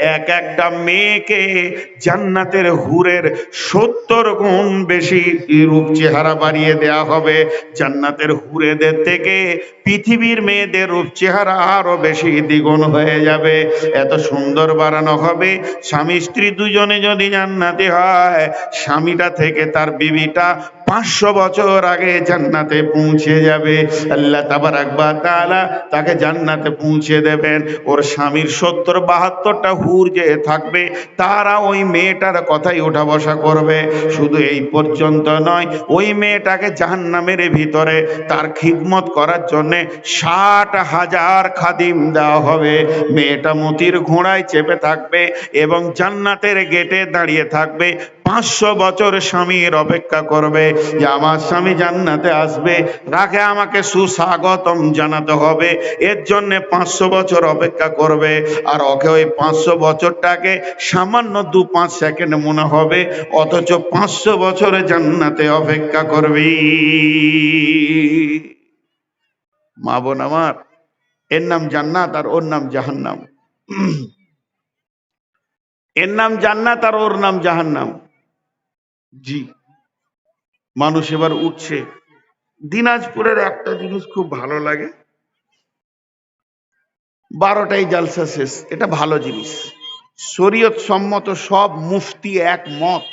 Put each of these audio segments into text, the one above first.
এক একটা মেয়েকে জান্নাতের হুরের সত্তর গুণ বেশি রূপ চেহারা বাড়িয়ে দেয়া হবে। জান্নাতের হুরেদের থেকে পৃথিবীর মেয়েদের রূপ চেহারা আরও বেশি দ্বিগুণ হয়ে যাবে। এত সুন্দর বাড়ানো হবে। স্বামী স্ত্রী দুজনে যদি জান্নাতি হয়, স্বামীটা থেকে তার বিবিটা পাঁচশো বছর আগে জান্নাতে পৌঁছে যাবে। আল্লাহ তাবার একবার তাআলা তাকে জান্নাতে পৌঁছে দেবেন। ওর স্বামীর সত্তর বাহাত্তরটা হুর যে থাকবে, তারা ওই মেয়েটার কথাই ওঠা বসা করবে। শুধু এই পর্যন্ত নয়, ওই মেয়েটাকে জাহান্নামের ভিতরে তার খিদমত করার জন্য ষাট হাজার খাদিম দেওয়া হবে। মেয়েটা মতির ঘোড়ায় চেপে থাকবে এবং জান্নাতের গেটে দাঁড়িয়ে থাকবে। পাঁচশো বছর স্বামীর অপেক্ষা করবে। যে আমার স্বামী জান্নাতে আসবে রাখে আমাকে সুস্বাগতম জানাতে হবে। এর জন্য পাঁচশো বছর অপেক্ষা করবে। আর ওকে ওই পাঁচশো বছরটাকে সামান্য দু পাঁচ সেকেন্ড মনে হবে, অথচ পাঁচশো বছরে জান্নাতে অপেক্ষা করবি। মা বোন আমার, এর নাম জান্নাত আর ওর নাম জাহান্নাম। এর নাম জান্নাত আর ওর নাম জাহান্নাম। জি। মানুষ এবার উঠছে। দিনাজপুরের একটা জিনিস খুব ভালো লাগে। বারোটাই জালসা শেষ, এটা ভালো জিনিস। শরীয়ত সম্মত সব মুফতি এক মত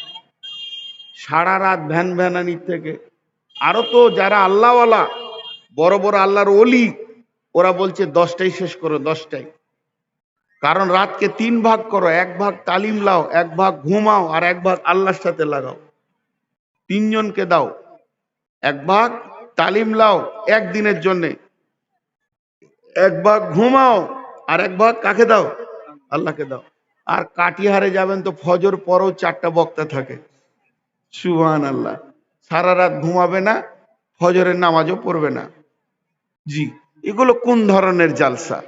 সারা রাত ভ্যান ভ্যানানির থেকে। আরও তো যারা আল্লাহওয়ালা, বড় বড় আল্লাহর অলি ওরা বলছে দশটাই শেষ করো দশটাই কারণ রাতকে তিন ভাগ করো, এক ভাগ তালিম লাও, এক ভাগ ঘুমাও, আর এক ভাগ আল্লাহর সাথে লাগাও। তিনজনকে দাও। এক ভাগ তালিম লাও একদিনের জন্যে। এক ভাগ ঘুমাও আর এক ভাগ কাকে দাও? আল্লাহকে দাও। আর কাটিহারে যাবেন তো ফজর পরেও চারটা বক্তা থাকে। সুহান আল্লাহ সারা রাত ঘুমাবে না, ফজরের নামাজও পড়বে না। জি, এগুলো কোন ধরনের জালসা?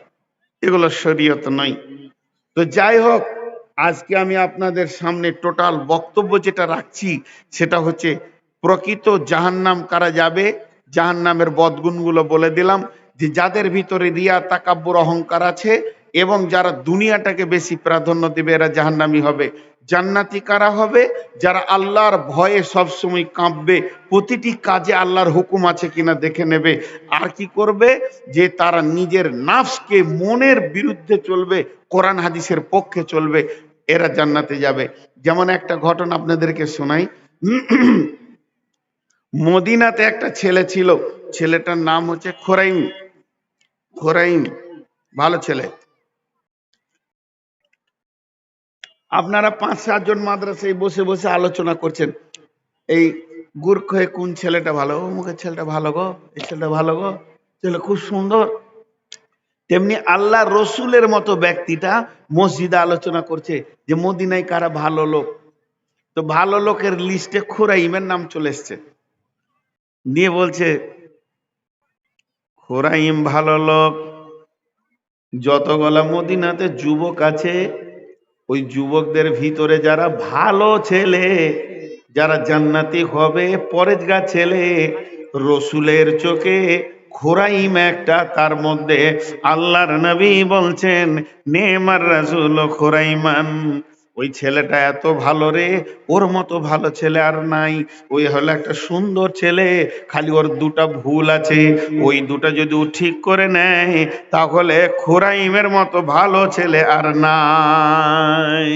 এগুলো শরীয়ত নয়। তো যাই হোক আজকে আমি আপনাদের সামনে টোটাল বক্তব্য যেটা রাখছি, সেটা হচ্ছে প্রকৃত জাহান্নাম কারা যাবে? জাহান্নামের বদগুণগুলো বলে দিলাম যে যাদের ভিতরে রিয়া, তাকাব্বুর অহংকার আছে এবং যারা দুনিয়াটাকে বেশি প্রাধান্য দেবে এরা জাহান্নামি হবে। জান্নাতি কারা হবে? যারা আল্লাহর ভয়ে সবসময় কাঁপবে, প্রতিটি কাজে আল্লাহর হুকুম আছে কিনা দেখে নেবে। আর কি করবে? যে তারা নিজের নাফসকে মনের বিরুদ্ধে চলবে, কোরআন হাদিসের পক্ষে চলবে। এরা জান্নাতে যাবে। যেমন একটা ঘটনা আপনাদেরকে শোনাই। মদিনাতে একটা ছেলে ছিল। ছেলেটার নাম হচ্ছে খোরাইম। খোরাইম, ভালো ছেলে। আপনারা পাঁচ সাতজন মাদ্রাসায় বসে বসে আলোচনা করছেন। এই গুর্খ হয়ে কোন ছেলেটা ভালো? ও মুখের ছেলেটা ভালো গো, এই ছেলেটা ভালো গো। ছেলে খুব সুন্দর। তেমনি আল্লাহ রসুলের মতো ব্যক্তিটা মসজিদে আলোচনা করছে যে মদিনায় কারা ভালো লোক? তো ভালো লোকের লিস্টে খোরাইমের নাম চলে এসছে। দিয়ে বলছে, খোরাইম ভালো লোক, যতগুলা মদিনাতে যুবক আছে, ওই যুবকদের ভিতরে যারা ভালো ছেলে, যারা জান্নাতি হবে পরেজগা ছেলে, রসুলের চোখে খোরাইম একটা, তার মধ্যে আল্লাহর নবী বলছেন, নেমার রাসুল খোরাইমান, ওই ছেলেটা এত ভালো রে, ওর মতো ভালো ছেলে আর নাই, ওই হলো একটা সুন্দর ছেলে, খালি ওর দুটা ভুল আছে, ওই দুটা যদি ও ঠিক করে নেয়, তাহলে খোরাইমের মতো ভালো ছেলে আর নাই।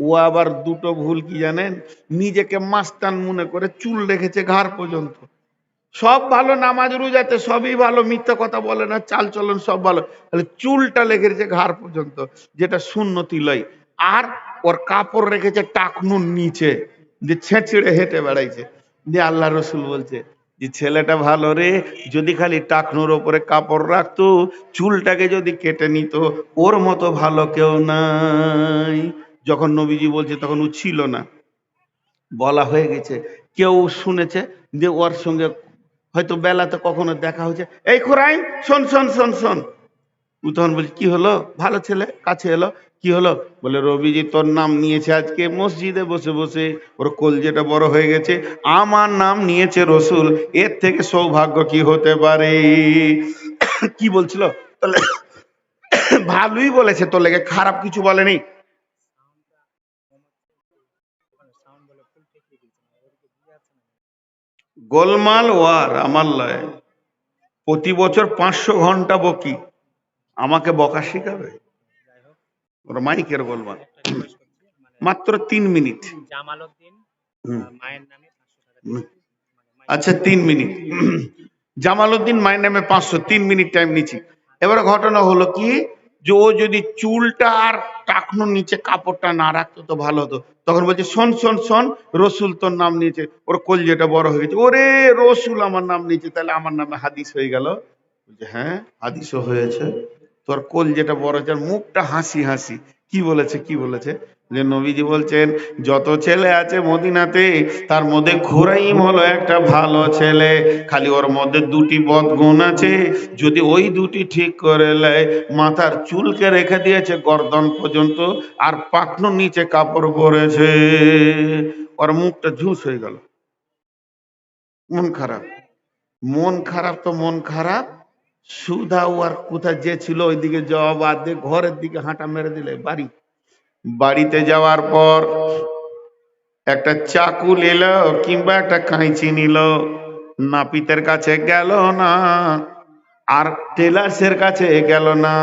ও আবার দুটো ভুল কি জানেন? নিজেকে মাস্তান মনে করে চুল রেখেছে ঘাড় পর্যন্ত। সব ভালো, নামাজ, রোজাতে সবই ভালো, মিথ্যা কথা বলে না, চাল চলন সব ভালো। তাহলে চুলটা লেগেছে ঘাড় পর্যন্ত, যেটা শূন্যতি লয়। আর ওর কাপড় রেখেছে টাকনুর নিচে, যে ছেঁচড়ে হেঁটে বেড়াইছে। যে আল্লাহ রসুল বলছে, যে ছেলেটা ভালো রে, যদি খালি টাকনুর ওপরে কাপড় রাখতো, চুলটাকে যদি কেটে নিত, ওর মতো ভালো কেউ নাই। যখন নবীজি বলছে, তখন ও ছিল না। বলা হয়ে গেছে, কেউ শুনেছে যে ওর সঙ্গে হয়তো বেলাতে কখনো দেখা হয়েছে। এই খোরাইম শোন শোন শোন শোন। তখন বলছে, কি হলো? ভালো ছেলে? কাছে এলো? কি হলো? বলে রবিজি তোর নাম নিয়েছে আজকে মসজিদে বসে বসে ওর কলজেটা বড় হয়ে গেছে। আমার নাম নিয়েছে রসুল। এর থেকে সৌভাগ্য কি হতে পারে? কি বলছিল? তাহলে ভালোই বলেছে, তোর লেগে খারাপ কিছু বলেনি। গোলমাল ওয়ার আমার লয়। প্রতি বছর পাঁচশো ঘণ্টা বকি। আমাকে বকা শিখাবে? ওর মাইকের গোলমাল। মাত্র তিন মিনিট। মানে আচ্ছা তিন মিনিট। জামালউদ্দিন মায়ের নামে পাঁচশো। তিন মিনিট টাইম নিচ্ছি। এবার ঘটনা হলো কি? যে ও যদি চুলটা আর টাকনোর নিচে কাপড়টা না রাখতো তো ভালো হতো। তখন বলছে, শোন শোন শোন, রসুল তোর নাম নিয়েছে, ওর কল যেটা বড় হয়ে গেছে। ওরে, রসুল আমার নাম নিয়েছে, তাহলে আমার নামে হাদিস হয়ে গেল? হ্যাঁ হাদিসও হয়েছে। তোর কোল যেটা বড় হয়েছে মুখটা হাসি হাসি। কি বলেছে কি বলেছে? যে নবীজি বলছেন, যত ছেলে আছে মদিনাতে, তার মধ্যে খুরাইম হলো একটা ভালো ছেলে। খালি ওর মধ্যে দুটি বদগুণ আছে। যদি ওই দুটি ঠিক করে নেয়, মাথার চুলকে রেখে দিয়েছে গর্দন পর্যন্ত, আর পাকনো নিচে কাপড় পরেছে। ওর মুখটা ঝুস হয়ে গেল। মন খারাপ। মন খারাপ তো মন খারাপ। সুধা আর কোথায় যে ছিল ওইদিকে জবাব আর দিয়ে ঘরের দিকে হাঁটা মেরে দিলে, বাড়ি। বাড়িতে যাওয়ার পর একটা চাকু নিল কিংবা একটা কাঁচি নিল। নাপিতের কাছে গেল না। আর টেলার্সের কাছে গেল না।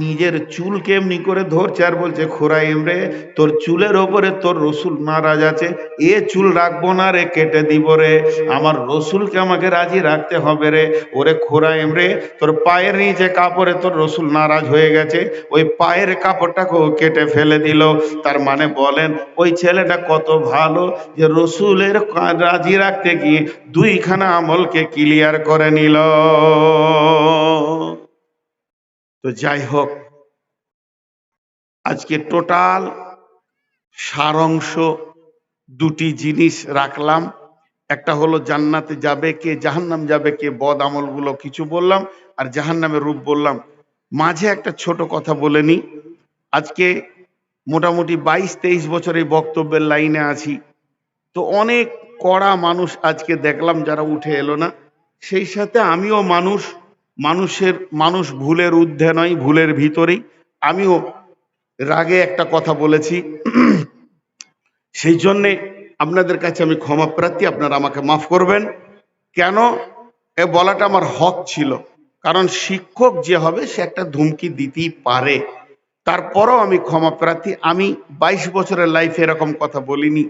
নিজের চুল কেমনি করে ধরছে আর বলছে, খোরাইম রে, তোর চুলের ওপরে তোর রসুল নারাজ আছে। এ চুল রাখব না রে, কেটে দিব রে। আমার রসুলকে আমাকে রাজি রাখতে হবে রে। ওরে খোরাইম রে, তোর পায়ের নিচে কাপড়ে তোর রসুল নারাজ হয়ে গেছে। ওই পায়ের কাপড়টাকেও কেটে ফেলে দিল। তার মানে বলেন, ওই ছেলেটা কত ভালো যে রসুলের রাজি রাখতে গিয়ে দুইখানা আমলকে ক্লিয়ার করে নিল। তো যাই হোক, আজকে টোটাল সারাংশ দুটি জিনিস রাখলাম। একটা হলো জান্নাতে যাবে কে, জাহান্নাম যাবে কে, বদ আমলগুলো কিছু বললাম, আর জাহান্নামের রূপ বললাম। মাঝে একটা ছোট কথা বলে নি, আজকে মোটামুটি বাইশ তেইশ বছর এই বক্তব্যের লাইনে আছি। তো অনেক কড়া মানুষ আজকে দেখলাম যারা উঠে এলো না, সেই সাথে আমিও মানুষ মানুষের, মানুষ ভুলের ঊর্ধ্বে নয়, ভুলের ভিতরেই। আমিও রাগে একটা কথা বলেছি। সেই জন্যে আপনাদের কাছে আমি ক্ষমা প্রার্থী, আপনারা আমাকে মাফ করবেন। কেন? এ বলাটা আমার হক ছিল। কারণ শিক্ষক যে হবে, সে একটা ধুমকি দিতেই পারে। তারপরও আমি ক্ষমা প্রার্থী। আমি বাইশ বছরের লাইফে এরকম কথা বলিনি।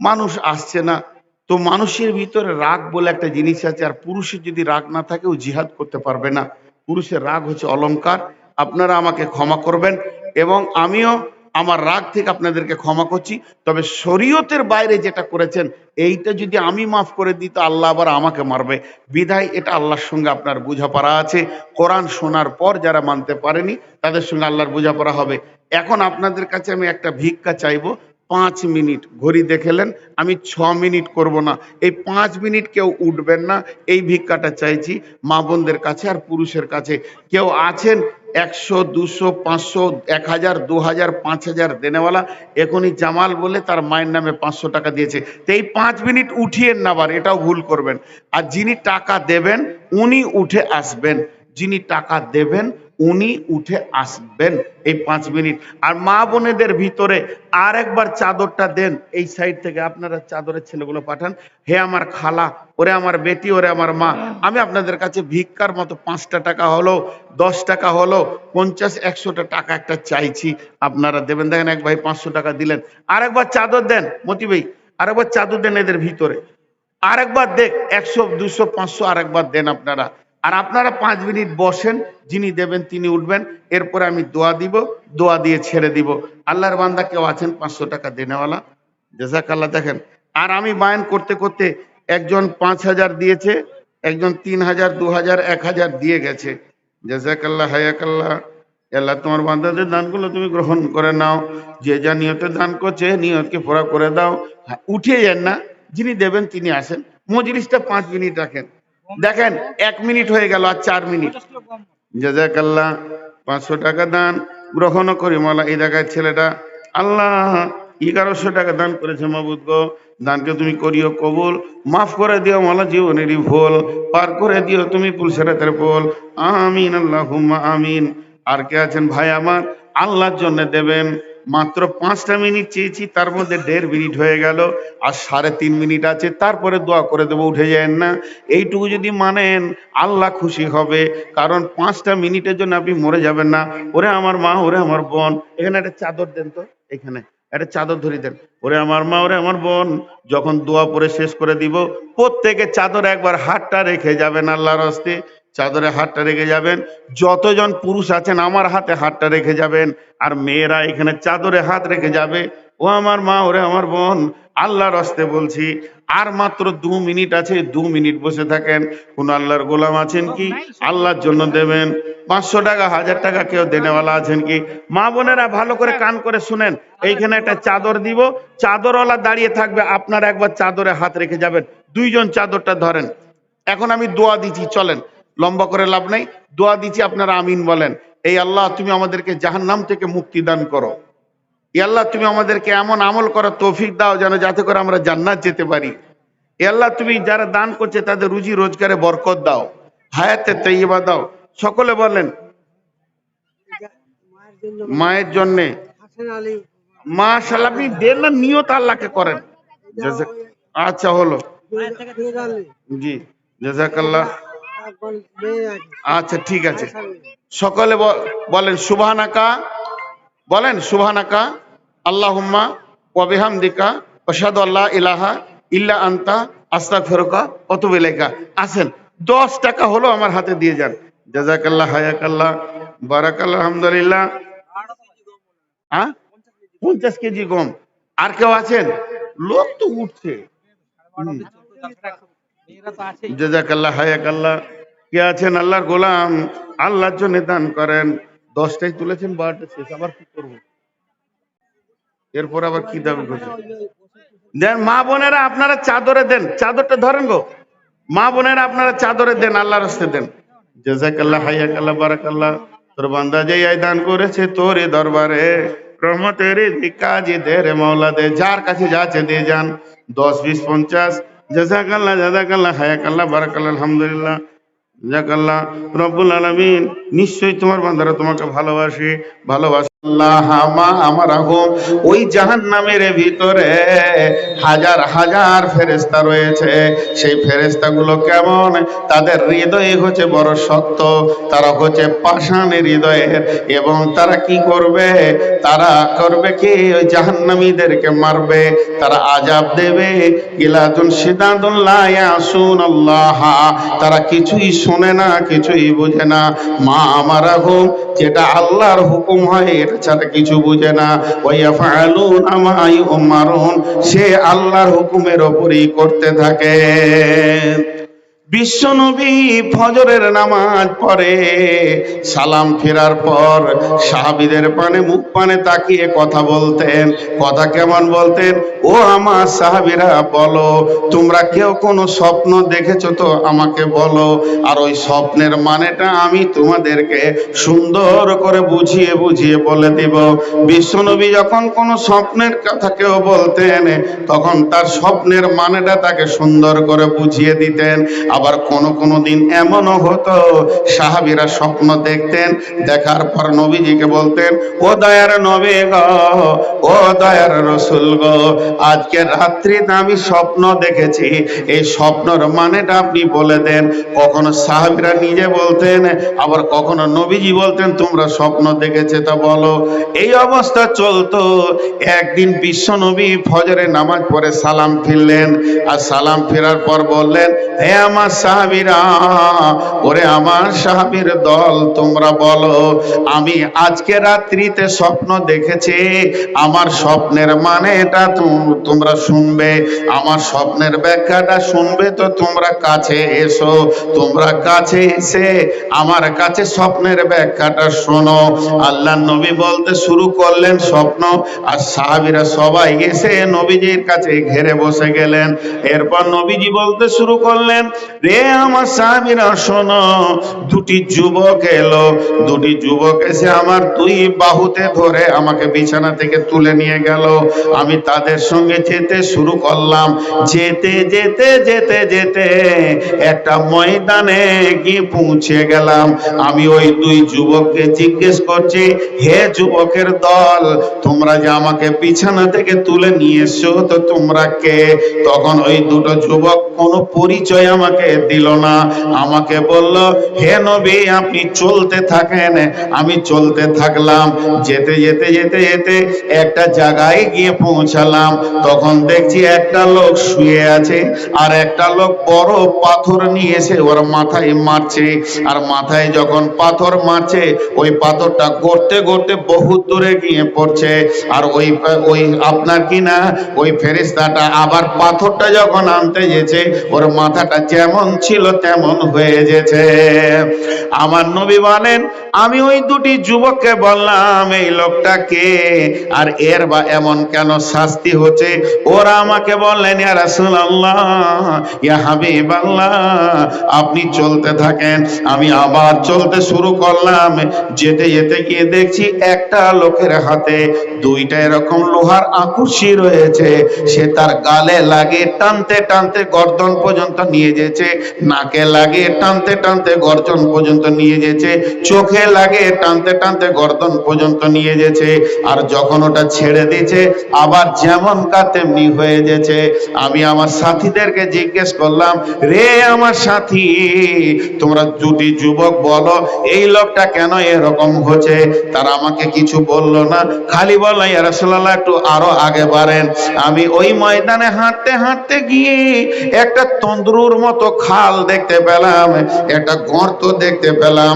মানুষ আসছে না। তো মানুষের ভিতরে রাগ বলে একটা জিনিস আছে, আর পুরুষের যদি রাগ না থাকে, ও জিহাদ করতে পারবে না। পুরুষের রাগ হচ্ছে অলংকার। আপনারা আমাকে ক্ষমা করবেন এবং আমিও আমার রাগ থেকে আপনাদেরকে ক্ষমা করছি। তবে শরীয়তের বাইরে যেটা করেছেন, এইটা যদি আমি মাফ করে দিই, তো আল্লাহ আবার আমাকে মারবে। বিধায় এটা আল্লাহর সঙ্গে আপনার বোঝাপড়া আছে। কোরআন শোনার পর যারা মানতে পারেনি, তাদের সঙ্গে আল্লাহর বোঝাপড়া হবে। এখন আপনাদের কাছে আমি একটা ভিক্ষা চাইব। পাঁচ মিনিট ঘড়ি দেখেলেন, আমি ছ মিনিট করব না। এই পাঁচ মিনিট কেউ উঠবেন না, এই ভিক্ষাটা চাইছি মা বোনদের কাছে আর পুরুষের কাছে। কেউ আছেন একশো, দুশো, পাঁচশো, এক হাজার, দু হাজার, পাঁচ হাজার দেনেওয়ালা, এখনই জামাল বলে তার মায়ের নামে পাঁচশো টাকা দিয়েছে। তো এই পাঁচ মিনিট উঠিয়েন না আবার, এটাও ভুল করবেন। আর যিনি টাকা দেবেন, উনি উঠে আসবেন। যিনি টাকা দেবেন উনি উঠে আসবেন এই পাঁচ মিনিট। আর মা বোনেদের ভিতরে আর একবার চাদরটা দেন। এই সাইড থেকে আপনারা চাদরের ছেলেগুলো পাঠান। হে আমার খালা, ওরে আমার বেটি, ওরে আমার মা, আমি আপনাদের কাছে ভিক্ষার মতো পাঁচটা টাকা হলো, দশ টাকা হলো, পঞ্চাশ, একশোটা টাকা একটা চাইছি, আপনারা দেবেন। দেখেন এক ভাই পাঁচশো টাকা দিলেন। আরেকবার চাদর দেন, মতি ভাই, আরেকবার চাদর দেন এদের ভিতরে। আরেকবার দেখ, একশো, দুশো, পাঁচশো আরেকবার দেন আপনারা। আর আপনারা পাঁচ মিনিট বসেন যিনি দেবেন তিনি উঠবেন। এরপরে আমি দোয়া দিব দোয়া দিয়ে ছেড়ে দিব। আল্লাহর বান্দা কেউ আছেন পাঁচশো টাকা দেনেওয়ালা। জাজাক আল্লাহ দেখেন। আর আমি বায়ন করতে করতে একজন পাঁচ হাজার দিয়েছে একজন তিন হাজার দু হাজার এক হাজার দিয়ে গেছে। জাজাকাল্লাহ হায়াকাল্লাহ। আল্লাহ তোমার বান্দাদের দানগুলো তুমি গ্রহণ করে নাও। যে যা নিয়তে দান করছে নিয়তকে পুরা করে দাও। হ্যাঁ, উঠে যান না যিনি দেবেন তিনি আসেন। মজলিসটা পাঁচ মিনিট রাখেন। দেখেন, এক মিনিট হয়ে গেল আর চার মিনিট। জাজাকাল্লাহ পাঁচশো টাকা দান গ্রহণ করি। মালা এই দেখায় ছেলেটা আল্লাহ, এগারোশো টাকা দান করেছে মাবুদ গো। দানকে তুমি করিও কবুল। মাফ করে দিও মালা জীবনেরই ভুল। পার করে দিও তুমি পুলসেরাতের পোল আমিন আল্লাহ আমিন। আর কে আছেন ভাই আমার? আল্লাহর জন্য দেবেন। মাত্র পাঁচটা মিনিট চেয়েছি, তার মধ্যে দেড় মিনিট হয়ে গেল আর সাড়ে তিন মিনিট আছে, তারপরে দোয়া করে দেবো, উঠে যায় না। এইটুকু যদি মানেন, আল্লাহ খুশি হবে, কারণ পাঁচটা মিনিটের জন্য আপনি মরে যাবেন না। ওরে আমার মা, ওরে আমার বোন, এখানে একটা চাদর দেন তো, এখানে, একটা চাদর ধরে দেন। ওরে আমার মা, ওরে আমার বোন, যখন দোয়া পরে শেষ করে দিব প্রত্যেকে চাদর একবার হাতটা রেখে যাবেন আল্লাহর হস্তে। চাদরে হাতটা রেখে যাবেন। যতজন পুরুষ আছেন, আমার হাতে হাতটা রেখে যাবেন। আর মেয়েরা এখানে চাদরে হাত রেখে যাবে। ও আমার মা, ওরে আমার বোন, আল্লাহর হস্তে বলছি, আর মাত্র দু মিনিট আছে, দু মিনিট বসে থাকেন। কোন আল্লাহর গোলাম আছেন কি? আল্লাহর জন্য দেবেন। পাঁচশো টাকা, হাজার টাকা কেউ দেনেওয়ালা আছেন কি? মা বোনেরা ভালো করে কান করে শুনেন। এইখানে একটা চাদর দিব। চাদরওয়ালা দাঁড়িয়ে থাকবে। আপনারা একবার চাদরে হাত রেখে যাবেন। দুইজন চাদরটা ধরেন। এখন আমি দোয়া দিচ্ছি, চলেন। লম্বা করে লাভ নাই। দোয়া দিচ্ছি আপনারা আমিন বলেন। এই আল্লাহ তুমি আমাদেরকে জাহান্নাম থেকে মুক্তি দান করো। এ আল্লাহ তুমি আমাদেরকে এমন আমল করার তৌফিক দাও যেন যাতে করে আমরা জান্নাত যেতে পারি। এ আল্লাহ তুমি যারা দান করছে তাদের রুজি রোজগারে বরকত দাও হায়াতে তৈবা দাও। সকলে বলেন মায়ের জন্য আলী মাশাল্লাহ আপনি দেন না নিয়ত আল্লাহকে করেন। আচ্ছা হলো। জি জাজাকাল্লাহ আচ্ছা ঠিক আছে। সকলে বলেন, সুবহানাকা বলেন, সুবহানাকা, আল্লাহুম্মা ওয়া বিহামদিকা, আশহাদু আল্লা ইলাহা ইল্লা আনতা, আস্তাগফিরুকা ওয়া আতুবু ইলাইকা। আসেন 10 টাকা হলো আমার হাতে দিয়ে যান। জাযাকাল্লাহ, হায়াকাল্লাহ, বারাকাল্লাহ, আলহামদুলিল্লাহ। হ্যাঁ? পঞ্চাশ কেজি গম। আর কেউ আছেন? লোক তো উঠছে। হায়াকাল্লাহ। কে আছেন? আল্লাহর গোলাম। আল্লাহর জন্য দান করেন। দশটাই তুলেছেন বারোটা শেষ। আবার কি করব? এরপর আবার কি দাবি করছেন? দেন, মা বোনেরা আপনারা চাদরে দেন। চাদরটা ধরেন গো। মা বোনেরা আপনারা চাদরে দেন, আল্লাহর হস্তে দেন। জাজাকাল্লাহ, হায়াকাল্লাহ, বারাকাল্লাহ। তোর বান্দা যে দান করেছে তোর দরবারে। রহমতের কাজে দে রে মাওলা দে যার কাছে যাচ্ছে দিয়ে যান দশ, বিশ, পঞ্চাশ। জাজাকাল্লাহ জাজাকাল্লাহ হায়াকাল্লাহ বারাকাল্লাহ আলহামদুলিল্লাহ। জাজাকাল্লাহ রব্বুল আলামিন নিশ্চয়ই তোমার বান্দারা তোমাকে ভালোবাসে ভালোবাসে। ওই ভিতরে হাজার হাজার রয়েছে। সেই কেমন? তাদের হৃদয় হচ্ছে বড় শক্ত, তারা হচ্ছে হৃদয়ের। এবং তারা কি করবে? তারা করবে কি? ওই জাহান্নামীদেরকে মারবে, তারা আজাব দেবে। ইলাদুন আল্লাহ। তারা কিছুই শোনে না, কিছুই বোঝে না। মা আমার যেটা আল্লাহর হুকুম হয় ছাড়া কিছু বুঝে না। ইউমারুন সে আল্লাহর হুকুমের ওপরই করতে থাকে। বিশ্বনবী ফজরের নামাজ পড়ে, সালাম ফেরার পর সাহাবীদের পানে মুখ পানে তাকিয়ে কথা বলতেন। কথা কেমন বলতেন? ও আমার সাহাবীরা, বলো, তোমরা কেউ কোনো স্বপ্ন তো আমাকে বলো। আর ওই স্বপ্নের মানেটা আমি তোমাদেরকে সুন্দর করে বুঝিয়ে বুঝিয়ে বলে দিব। বিশ্বনবী যখন কোনো স্বপ্নের কথা কেউ বলতেন, তখন তার স্বপ্নের মানেটা তাকে সুন্দর করে বুঝিয়ে দিতেন। আবার কোনো কোনো দিন এমনও হতো, সাহাবিরা স্বপ্ন দেখতেন, দেখার পর নবীজিকে বলতেন, ও দয়ার নবী গো, ও দয়ার রসুল গো, আজকে রাত্রিতে আমি স্বপ্ন দেখেছি, এই স্বপ্নর মানেটা আপনি বলে দেন। কখনো সাহাবীরা নিজে বলতেন, আবার কখনো নবীজি বলতেন, তোমরা স্বপ্ন দেখেছে তা বলো। এই অবস্থা চলতো। একদিন বিশ্ব নবী ফজরে নামাজ পড়ে সালাম ফিরলেন, আর সালাম ফেরার পর বললেন, হে আমার সাহাবীরা, ওরে আমার সাহাবীর দল, তোমরা বলো, আমি আজকে রাত্রিতে স্বপ্ন দেখেছি, আমার স্বপ্নের মানে এটা তোমরা শুনবে, আমার স্বপ্নের ব্যাখ্যাটা শুনবে তো তোমরা কাছে এসো, তোমরা কাছে এসে আমার কাছে স্বপ্নের ব্যাখ্যাটা শোনো। আল্লাহ নবী বলতে শুরু করলেন স্বপ্ন, আর সাহাবিরা সবাই এসে নবীজির কাছে ঘেরে বসে গেলেন। এরপর নবীজি বলতে শুরু করলেন রে আমার স্বামীরা, শোনো, দুটি যুবক এলো। দুটি যুবক এসে আমার দুই বাহুতে ধরে আমাকে বিছানা থেকে তুলে নিয়ে গেল। আমি তাদের সঙ্গে যেতে শুরু করলাম। যেতে যেতে যেতে যেতে একটা ময়দানে গিয়ে পৌঁছে গেলাম। আমি ওই দুই যুবককে জিজ্ঞেস করছি, হে যুবকের দল, তোমরা যে আমাকে বিছানা থেকে তুলে নিয়ে এসছো, তো তোমরা কে? তখন ওই দুটো যুবক কোনো পরিচয় আমাকে দিল না। আমাকে বলল, হে নবী, আপনি চলতে থাকেন। আমি চলতে থাকলাম। যেতে যেতে যেতে যেতে একটা জায়গায় গিয়ে পৌঁছালাম। তখন দেখছি একটা লোক শুয়ে আছে আর একটা লোক বড় পাথর নিয়ে এসে ওর মাথায় মারছে। আর মাথায় যখন পাথর মারছে, ওই পাথরটা গড়তে গড়তে বহুত দূরে গিয়ে পড়ছে। আর ওই ওই আপনার কি না, ওই ফেরিস্তাটা আবার পাথরটা যখন আনতে গেছে, ওর মাথাটা যেমন ছিল তেমন হয়ে গেছে আমার নবী বলেন, আমি ওই দুটি যুবককে বললাম, এই লোকটা কে? আর এর বা এমন কেন শাস্তি হচ্ছে? ওরা আমাকে বললেন, ইয়া রাসূলুল্লাহ, ইয়া হাবিবাল্লাহ, আপনি চলতে থাকেন। আমি আবার চলতে শুরু করলাম। যেতে যেতে গিয়ে দেখছি একটা লোকের হাতে দুইটা এরকম লোহার আকুশি রয়েছে। সে তার গালে লাগে টানতে টানতে গর্দন পর্যন্ত নিয়ে যেছে। নাকে লাগে টানতে টানতে গর্জন পর্যন্ত নিয়ে যেছে চোখে লাগে টানতে টানতে গর্দন পর্যন্ত নিয়ে যেছে আর যখন ওটা ছেড়ে দিয়েছে, আবার যেমন কা তেমনি হয়ে যেছে আমি আমার সাথীদেরকে জিজ্ঞেস করলাম, রে আমার সাথী, তোমরা দুটি যুবক বলো, এই লোকটা কেন এরকম হচ্ছে? তারা আমাকে কিছু বলল না। খালি বলল, ইয়া রাসূলুল্লাহ, একটু আরও আগে বাড়েন। আমি ওই ময়দানে হাঁটতে হাঁটতে গিয়ে একটা তন্দ্রুর মতো খাল দেখতে পেলাম, একটা গর্ত দেখতে পেলাম।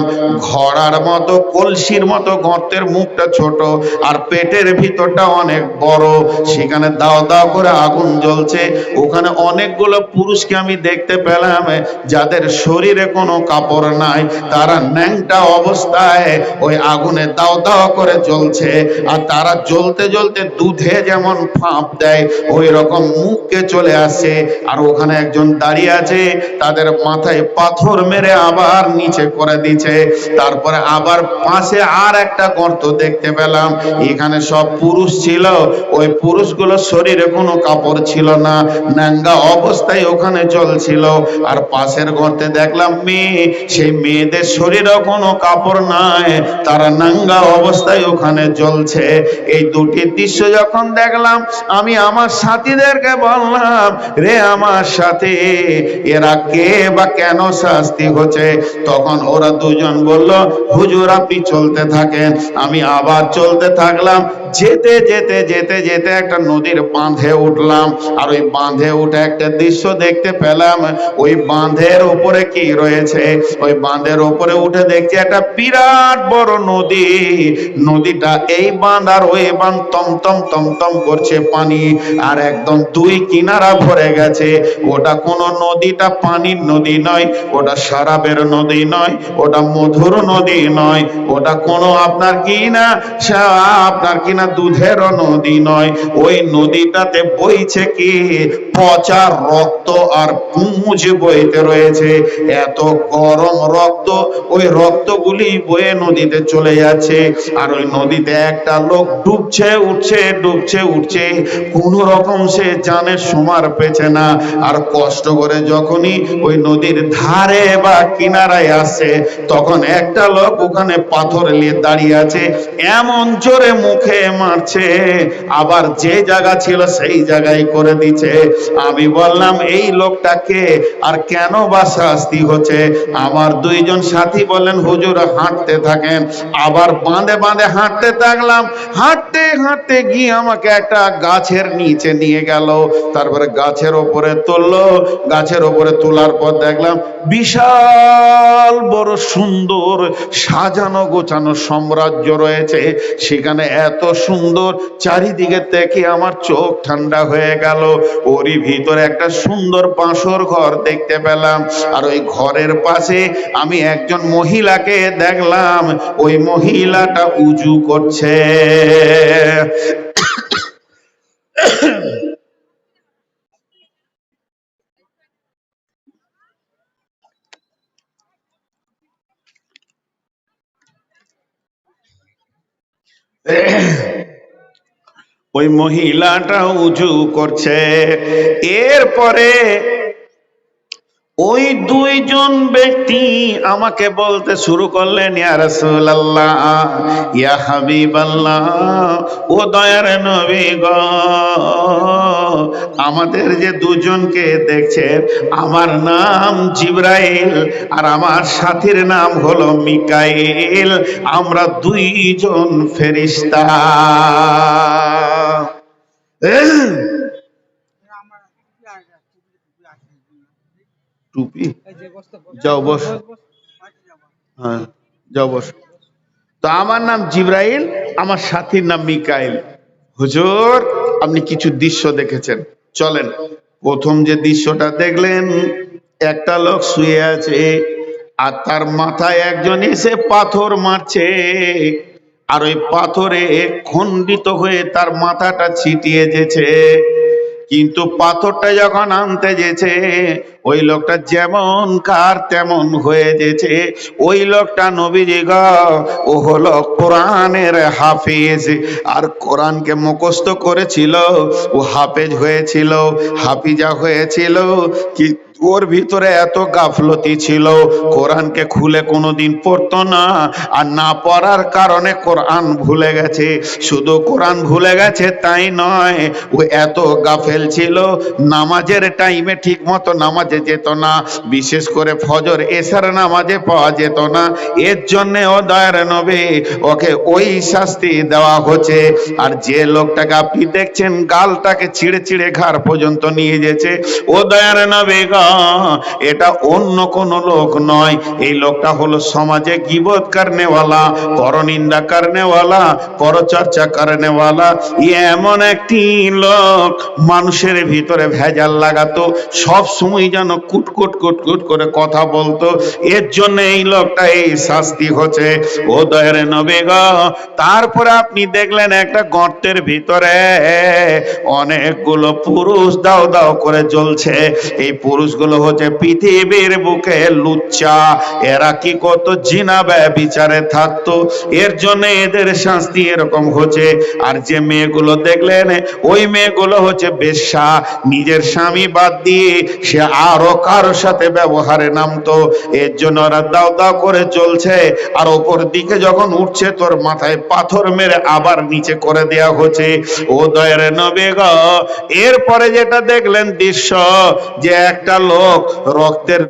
ঘোড়ার মতো, কলসির মতো গর্তের মুখটা ছোট আর পেটের ভিতরটা অনেক বড়। সেখানে দাও দাও করে আগুন জ্বলছে। ওখানে অনেকগুলো পুরুষকে আমি দেখতে পেলাম, যাদের শরীরে কোনো কাপড় নাই। তারা ন্যাংটা অবস্থায় ওই আগুনে দাও দাও করে জ্বলছে। আর তারা জ্বলতে জ্বলতে দুধে যেমন ফাঁপ দেয়, ওই রকম মুখকে চলে আসে। আর ওখানে একজন দাঁড়িয়ে আছে তাদের মাথায় পাথর মেরে আবার নিচে করে দিচ্ছে তারপরে আবার পাশে আর একটা গর্ত দেখতে পেলাম। এখানে সব পুরুষ ছিল। ওই পুরুষগুলো শরীরে কোনো কাপড় ছিল না। নাঙ্গা অবস্থায় ওখানে চলছিল আর পাশের গর্তে দেখলাম মেয়ে। সেই মেয়েদের শরীরেও কোনো কাপড় নাই। তারা নাঙ্গা অবস্থায় ওখানে জ্বলছে। এই দুটি দৃশ্য যখন দেখলাম, আমি আমার সাথীদেরকে বললাম, রে আমার সাথে, এরা কে বা কেন শাস্তি হচ্ছে? তখন ওরা দুজন বলল, হুজুর, আপনি চলতে থাকেন। আমি আবার চলতে থাকলাম। যেতে যেতে যেতে যেতে একটা নদীর বাঁধে উঠলাম। আর ওই বাঁধে উঠে একটা দৃশ্য দেখতে পেলাম। ওই বাঁধের উপরে কি রয়েছে? ওই বাঁধের উপরে উঠে দেখছি একটা বিরাট বড় নদী। নদীটা এই বাঁধ আর ওই বাঁধ তম তম তম তম করছে পানি। আর একদম দুই কিনারা ভরে গেছে। ওটা কোনো নদীটা পানির নদী নয়, ওটা সারাবের নদী নয়, ওটা মধুর নদী নয়, ওটা কোনো আপনার কি না আপনার কি না দুধের নদী নয়। ওই নদীটাতে বইছে কি, পচা রক্ত আর পুঁজ বইতে রয়েছে। এত গরম রক্ত, ওই রক্তগুলি বয়ে নদীতে চলে যাচ্ছে। আর ওই নদীতে একটা লোক ডুবছে, উঠছে ডুবছে, উঠছে। কোন রকম সে জানের সমার পেছে না। আর কষ্ট করে যখনই ওই নদীর ধারে বা কিনারায় আসে তখন একটা লোক ওখানে পাথর নিয়ে দাঁড়িয়ে আছে, এমন জোরে মুখে মারছে, আবার যে জায়গা ছিল সেই জায়গায় করে দিচ্ছে। আমি বললাম, এই লোকটাকে আর কেন বা শাস্তি হচ্ছে? আমার দুইজন সাথী বলেন হুজুর, হাঁটতে থাকেন। আবার বাঁধে বাঁধে হাঁটতে থাকলাম। হাঁটতে হাঁটতে গিয়ে আমাকে একটা গাছের নিচে নিয়ে গেল। তারপরে গাছের ওপরে তুললো। গাছের ওপরে তোলার পর দেখলাম বিশাল বড় সুন্দর সাজানো গোছানো সাম্রাজ্য রয়েছে। সেখানে এত সুন্দর চারিদিকে থেকে আমার চোখ ঠান্ডা হয়ে গেল। ওরই ভিতরে একটা সুন্দর বাঁশর ঘর দেখতে পেলাম। আর ওই ঘরের পাশে আমি একজন মহিলাকে দেখলাম। ওই মহিলাটা উজু করছে। ওই মহিলাটা উজু করছে। এরপরে ওই দুইজন ব্যক্তি আমাকে বলতে শুরু করলেন, ইয়া ও আমাদের যে দুজনকে দেখছেন, আমার নাম জিব্রাইল আর আমার সাথীর নাম হলো মিকাইল, আমরা দুইজন ফেরেশতা টুপি? যাও বস। হ্যাঁ যাও বস। তো আমার নাম জিব্রাইল আমার সাথীর নাম মিকাইল। হুজুর আপনি কিছু দৃশ্য দেখেছেন। চলেন প্রথম যে দৃশ্যটা দেখলেন একটা লোক শুয়ে আছে আর তার মাথায় একজন এসে পাথর মারছে। আর ওই পাথরে খণ্ডিত হয়ে তার মাথাটা ছিটিয়ে যেছে কিন্তু পাথরটা যখন আনতে যেছে, ওই লোকটা যেমন কার তেমন হয়ে যেছে। ওই লোকটা নবীজি গ, ও হলো কোরআনের হাফিজ। আর কোরআনকে মুখস্থ করেছিল, ও হাফেজ হয়েছিল, হাফিজা হয়েছিল, কি ওর ভিতরে এত গাফলতি ছিল, কোরআনকে খুলে কোনোদিন পড়তো না। আর না পড়ার কারণে কোরআন ভুলে গেছে। শুধু কোরআন ভুলে গেছে তাই নয়, ও এত গাফেল ছিল, নামাজের টাইমে ঠিক মতো নামাজে যেত না। বিশেষ করে ফজর, এসার নামাজে পাওয়া যেত না। এর জন্য ও দয়ার নবে ওকে ওই শাস্তি দেওয়া হচ্ছে। আর যে লোকটাকে আপনি দেখছেন, গালটাকে ছিঁড়ে ছিঁড়ে ঘাড় পর্যন্ত নিয়ে যেছে ও দয়ার নবে গা এটা অন্য কোন লোক নয়। এই লোকটা হলো সমাজে গিবত করনেওয়ালা, পরনিন্দা করনেওয়ালা, পরচর্চা করনেওয়ালা। এমন একটি লোক, মানুষের ভিতরে ভেজাল লাগাতো, সব সময় যেন কুটকুট কুটকুট করে কথা বলতো। এর জন্য এই লোকটা এই শাস্তি হচ্ছে। ও দয়ের নবেগ তারপরে আপনি দেখলেন একটা গর্তের ভিতরে অনেকগুলো পুরুষ দাও দাও করে জ্বলছে। এই পুরুষগুলো হচ্ছে পৃথিবীর বুকে লুচ্চা। এরা কি কত জিনা বিচারে থাকতো? এর জন্য এদের শাস্তি এরকম হচ্ছে। আর যে মেয়েগুলো দেখলেন, ওই মেয়েগুলো হচ্ছে বেশ্যা। নিজের স্বামী বাদ দিয়ে সে আরও কারোর সাথে ব্যবহারে নামতো। এর জন্য ওরা দাও দাও করে চলছে। আর ওপর দিকে যখন উঠছে, তোর মাথায় পাথর মেরে আবার নিচে করে দেয়া হচ্ছে। ও দয়ের নবে গ, এরপরে যেটা দেখলেন দৃশ্য, যে একটা লোক রক্তের